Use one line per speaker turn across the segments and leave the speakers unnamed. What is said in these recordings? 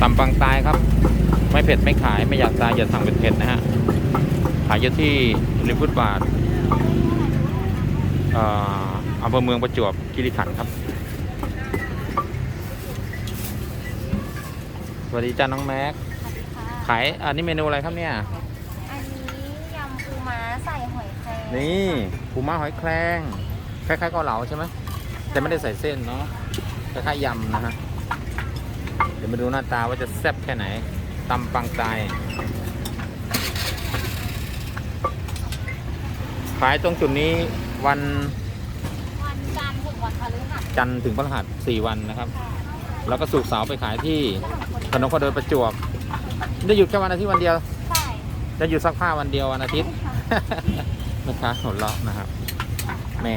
ตำปังตายครับ ไม่เผ็ดไม่ขายไม่อยากตายอย่าสั่งเผ็ดๆนะฮะขายอยู่ที่ริมฟุตบาทเอ่ออำเภอเมืองประจวบคีรีขันธ์ครับ สวัสดีจ้าน้องแม็กขายอันนี้เมนูอะไรครับเนี่ย
อันนี้ยำปูม้าใส่หอยแครง
นี่ปูม้าหอยแครงคล้ายๆเกาเหลาใช่ไหมแต่ไม่ได้ใส่เส้นเนาะคล้ายๆยำนะฮะเดี๋ ยวมาดูหน้าตาว่าจะแซ่บแค่ไหนตำปังตายขายตรงจุดนี้วัน
วันจันทร์ถึงวันพฤหัส
จันทร์ถึงพฤหัสสี่วันนะครับ
ค่ะ
แล้วก็สุกร์เสาร์ไปขายที่ถนนคนเดินประจวบได้หยุดแค่วันอาทิตย์วันเดียว
ใช่
ได้หยุดซักผ้าวันเดียววันอาทิตย์ลูกค้าหัวเราะนะครับแหม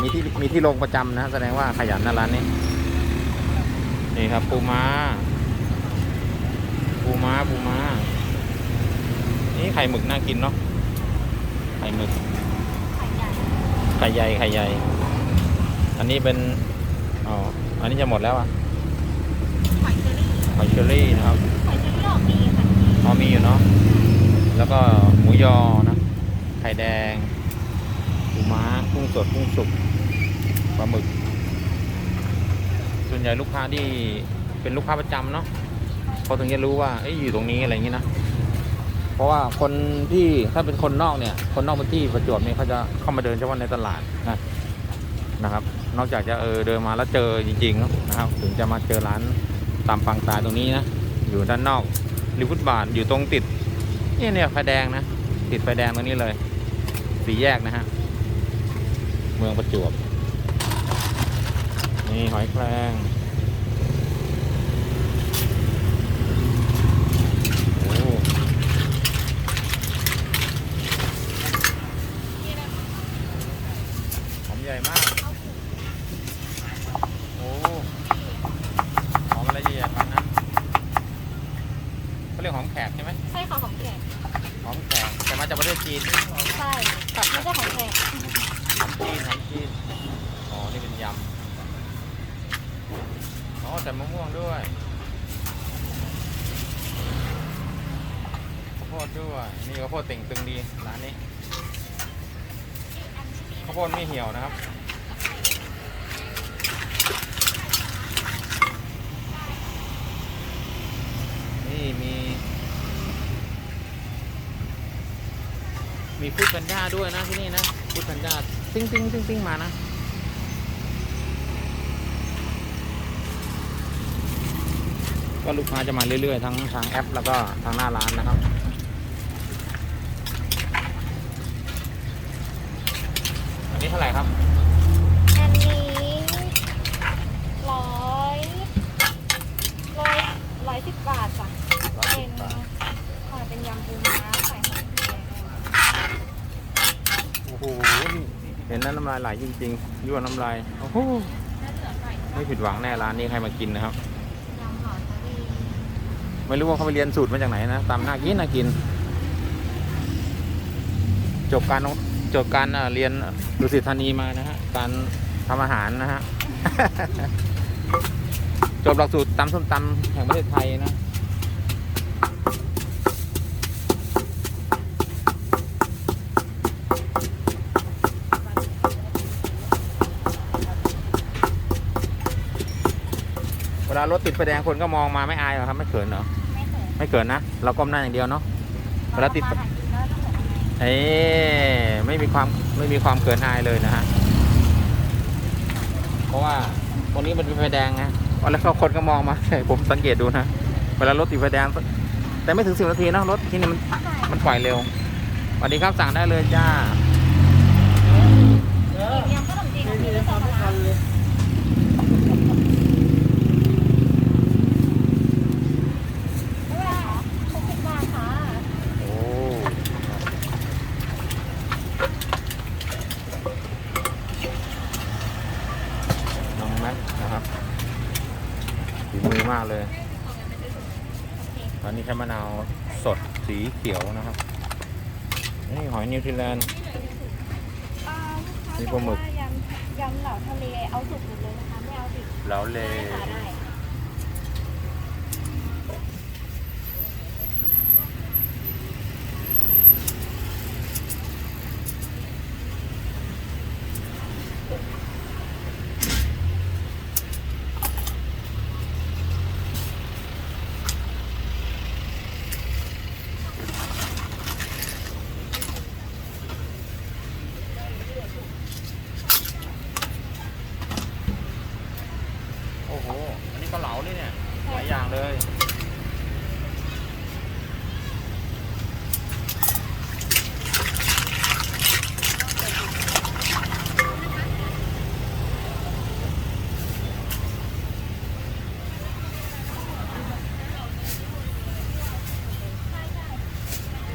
มีที่มีที่ลงประจำนะแสดงว่าขยันนะร้านนี้ นี่ครับปูม้า ปูม้าปูม้า นี่ไข่หมึกน่ากินเนาะ ไข่หมึก
ไข่ใหญ่
ไข่ใหญ่ไข่ใหญ่อันนี้เป็น อ๋อ อันนี้จะหมดแล้วอะ
หอยเชอรี่
หอยเชอรี่นะครับ
หอยเชอรี่ออกดีค่ะ
พอมีอยู่เนาะ แล้วก็หมูยอนะ ไข่แดงปูม้ากุ้งสดกุ้งสุกปลาหมึก ส่วนใหญ่ลูกค้าที่เป็นลูกค้าประจำเนาะเขาถึงจะรู้ว่าอ้อยู่ตรงนี้อะไรอย่างนี้นะเพราะว่าคนที่ถ้าเป็นคนนอกเนี่ย คนนอกพื้นที่ประจวบเนี่ยเขาจะเข้ามาเดินเฉพาะในตลาดนะนะครับ นอกจากจะเออเดินมาแล้วเจอจริงๆนะครับ ถึงจะมาเจอร้านตามปังตาตรงนี้นะอยู่ด้านนอกริมฟุตบาทอยู่ตรงติดนี่เนี่ยไฟแดงนะ ติดไฟแดงตรงนี้เลย สีแยกนะฮะ เมืองประจวบ นี่หอยแครงโอ้หอมใหญ่มาก โอ้หอมอะไรใหญ่ๆพันนะเขาเรียกหอมแขกใช่ไหม
ใช่ค่ะของแขก
หอมแขกแต่มาจากประเทศจีน
ใช่ไม่ใช่ของแขก
หอมจีนหอมจีนอ๋อ นี่เป็นยำ อ๋อแต่มะม่วงด้วยข้าวโพดด้วย นี่ข้าวโพดเต่งตึงดี ร้านนี้ ข้าว โพดไม่เหี่ยวนะครับ นี่มี มีฟูดแพนด้าด้วยนะที่นี่นะฟูดแพนด้าติ้งติ้งติ้งติ้งมานะก็ลูกค้าจะมาเรื่อยๆ ทั้งทางแอป แล้วก็ทางหน้าร้านนะครับ อันนี้ เท่าไหร่ครับ
อันนี้ร้อยร้อยร้อยสิบบาทจ้ะ
ร้อย
เป็
สิ
น
บบาท
ค่ะเป็นยำปูม้าใส่หอยแครง
โอ้โห เห็นแล้วน้ำลายไหลจริงๆยั่วน้ำลาย โอ้โหไม่ผิดหวังแน่ร้านนี้ใครมากินนะครับ
ยำหอยเชอรี่
ไม่รู้ว่าเขาไปเรียนสูตรมาจากไหนนะตามน่ากินน่ากิน จบการ จบการเรียนดุสิตธานีมานะฮะการทำอาหารนะฮะจบหลักสูตรตำส้มตำแห่งประเทศไทยนะเวลารถติดไฟแดงคนก็มองมาไม่อายเหรอครับ ไม่เขินเหรอ
ไม่เคย
ไม่เขินนะ เราก้มหน้าอย่างเดียวเนาะเวลาติด
เหมือนอะไร
เอ้ไม่มีความไม่มีความเขินอายเลยนะฮะ เพราะว่าตรงนี้มันเป็นไฟแดงไงแล้วคนก็มองมาผมสังเกตดูนะ เวลารถติดไฟแดง แต่ไม่ถึงสิบนาทีนะรถที่นี่มันมันปล่อยเร็วสวัสดีครับสั่งได้เลยจ้า
หยิบยำขนมจีนของพี่ด้วยจ้ะไม่เป็นไรค่ะหกสิบบาทค่ะ
โอ้น้องแม็กนะครับฝีมือมากเลย ต อนนี้ใช้มะนาวสดสีเขียวนะครับ นี่หอยนิวซีแลนด์
อ่า
มีปลาหมึก
ยำยำเหล่าทะเลเอาสุกหมดเลยนะคะไม่เอาดิบ
แล้วเล
ได้ค่ะได้
นี่เนี่ยหลายอย่างเลย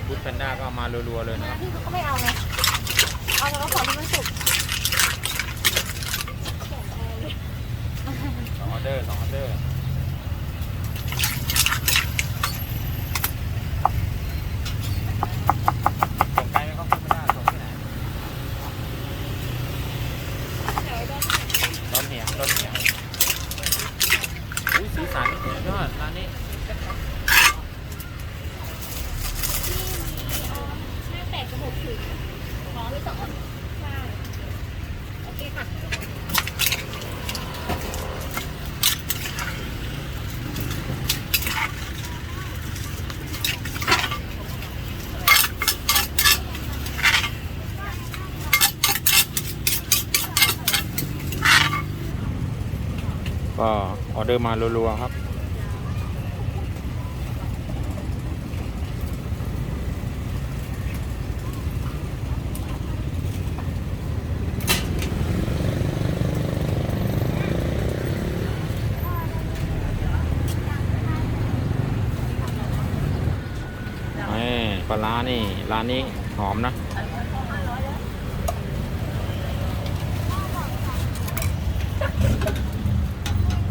พุทธแพนด้า ก็เอามารัวๆเลยนะครับ
พี่เขาก็ไม่เอาไงเอาแต่ว่าของที่มันสุก
สองออเดอร์สองออเดอร์ส่งไกลไหมครับพุทธแพนด้าส่งที่ไหน
เดี๋ยวโดน
ร้อนเหียงร้อนเหียงอุ้ยสีสันสุดยอดร้านนี้
ที่มีเอ่อแม่แตกกระบอกถึงขอไปสองอันใช่โอเคค่ะ
ก็ออ เดอร์มารัวๆครับปลาร้านี่ร้านนี้หอมนะ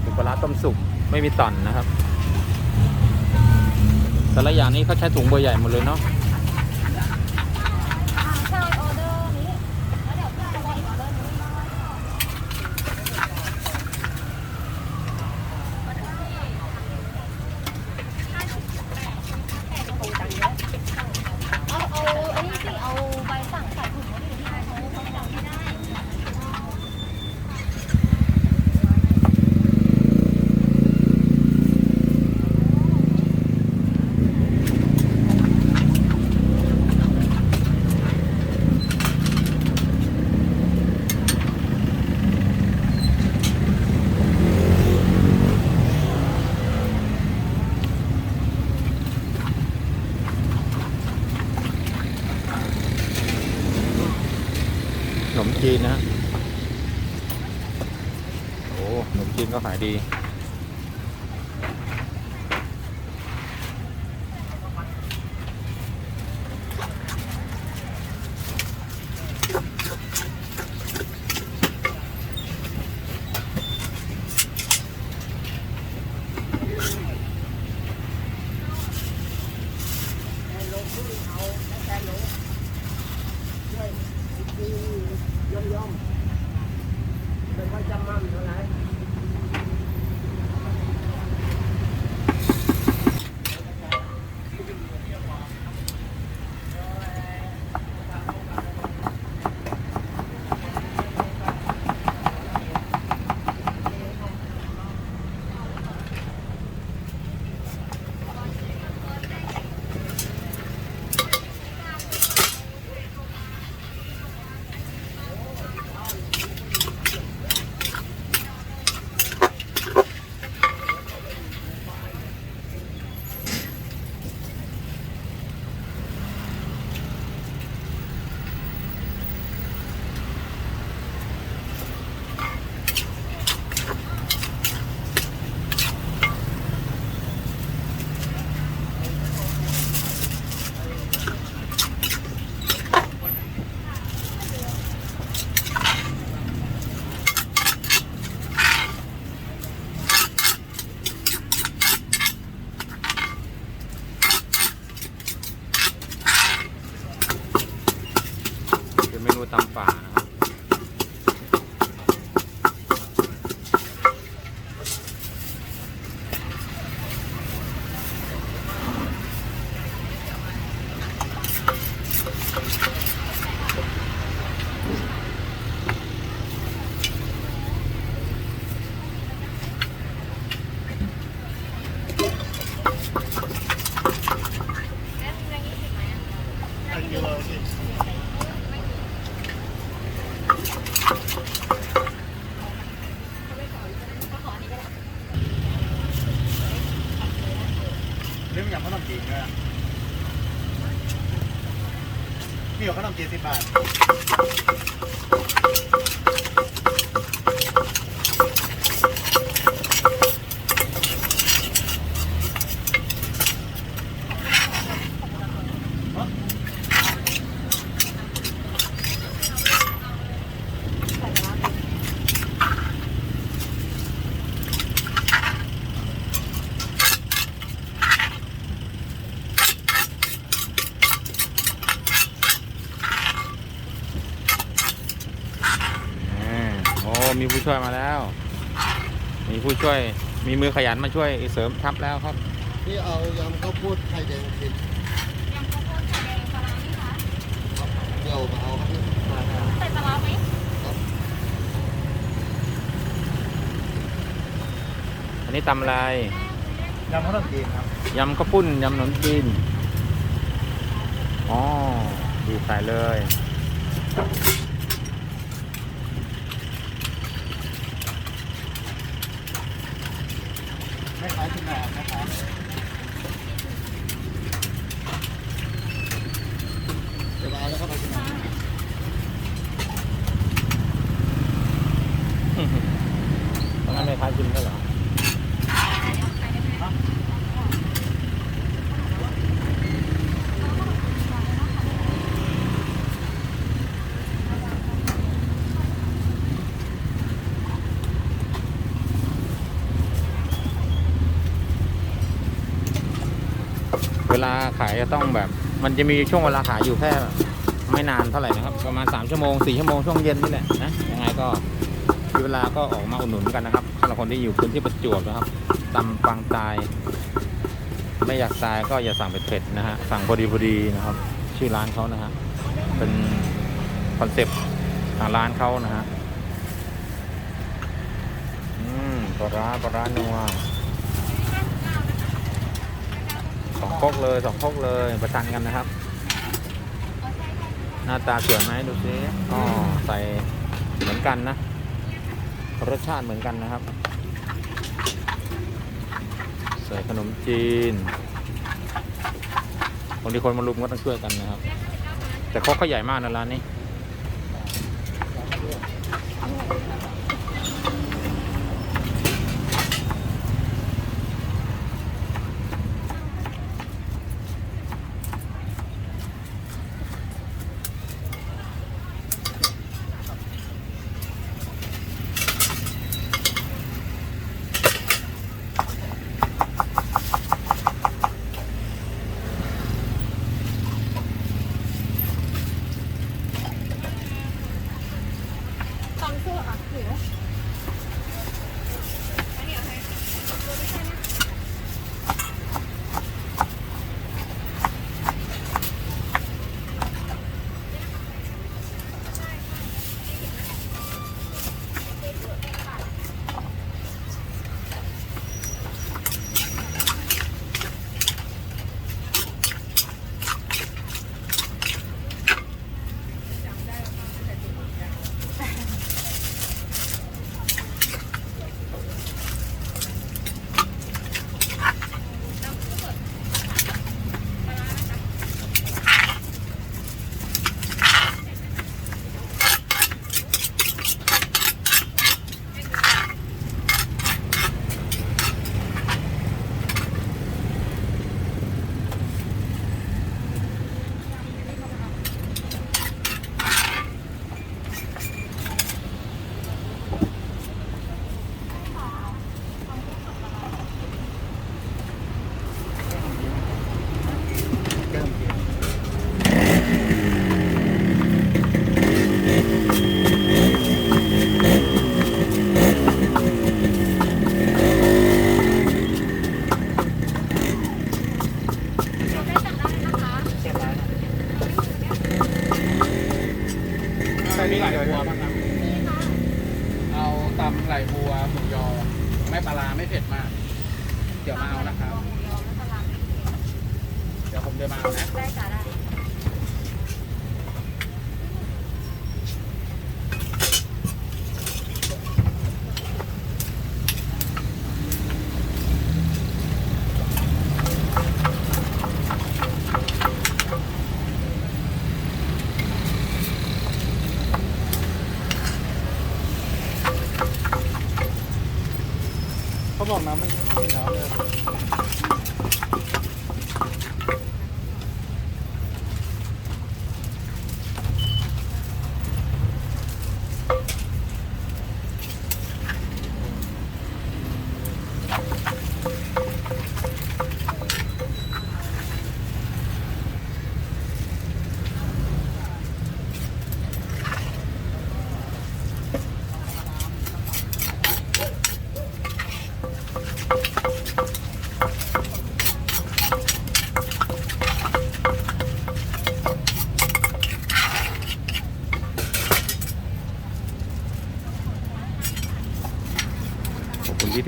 เป็นปลาร้าต้มสุก ไม่มีตันนะครับ แต่ละอย่างนี้เขาใช้ถุงเบอร์ใหญ่หมดเลยเนาะ
อ่าใช่ออเดอร์นี้ แล้วเดี๋ยวพี่จะได้อีกออเดอร์หนึงเอาเอาอันนี้สิเอาใบสั่งใส่ถุงไว้อยู่ที่ไหนเขาเขาจำไม่ได้
ขนมจีนนะ โอ้ข น มีผู้ช่วยมาแล้ว มีผู้ช่วย มีมือขยันมาช่วยเสริมทัพแล้วครับ
พี่เอายำข้าวโพดไข่แดงสิบ
ยำข้าวโพดไข่แดงปลาร้าไหมคะ
เดี๋ยวมาเอาครับมาครับ
ใส่ปลาร้าไหม
อันนี้ตำอะไร
ยำขนมจีนครับ
ยำข้าวปุ้นยำขนมจีนอ๋อดีใส่เลย
ไม่ขายที่ไหนนะครับเดี๋ยวมาเอาแล้วครับเอาที่ไหน
ตอนนั้นไม่ค้าชิมได้เหรอ เวลาขายจะต้องแบบ มันจะมีช่วงเวลาขายอยู่แค่ไม่นานเท่าไหร่นะครับ ประมาณ3ชั่วโมง4ชั่วโมงช่วงเย็นนี่แหละนะยังไงก็มีเวลาก็ออกมาอุดหนุนกันนะครับสำหรับคนที่อยู่พื้นที่ประจวบนะครับตำปังตาย ไม่อยากตายก็อย่าสั่งเป็ดๆนะฮะสั่งพอดีพอดีนะครับ ชื่อร้านเขานะฮะเป็นคอนเซปต์ทางร้านเขานะฮะอืมปลาร้าปลาร้านัวสอง คกเลยสองคกเลยประชันกันนะครับ หน้าตาสวยไหมดูสิอ๋อใส่เหมือนกันนะ รสชาติเหมือนกันนะครับ ใส่ขนมจีนบางทีคนมารุมก็ต้องช่วยกันนะครับ แต่คกเขาใหญ่มากนะร้านนี้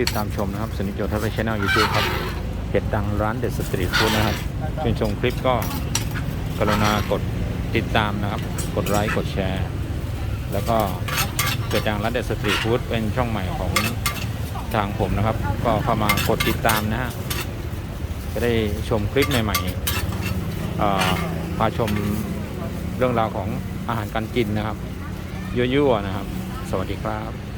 ติด
ตาม
ชมนะครับสนิทโจทัศน์ชแนลยูทูบครับเพจดังร้านเด็ดสตรีทฟู้ดนะครับชื่นชมคลิปก็กรุณากดติดตามนะครับ กดไลค์กดแชร์ แล้วก็เพจดังร้านเด็ดสตรีทฟู้ดเป็นช่องใหม่ของทางผมนะครับ ก็เข้ามากดติดตามนะฮะจะได้ชมคลิปใหม่ๆพาชมเรื่องราวของอาหารการกินนะครับยั่วๆนะครับ สวัสดีครับ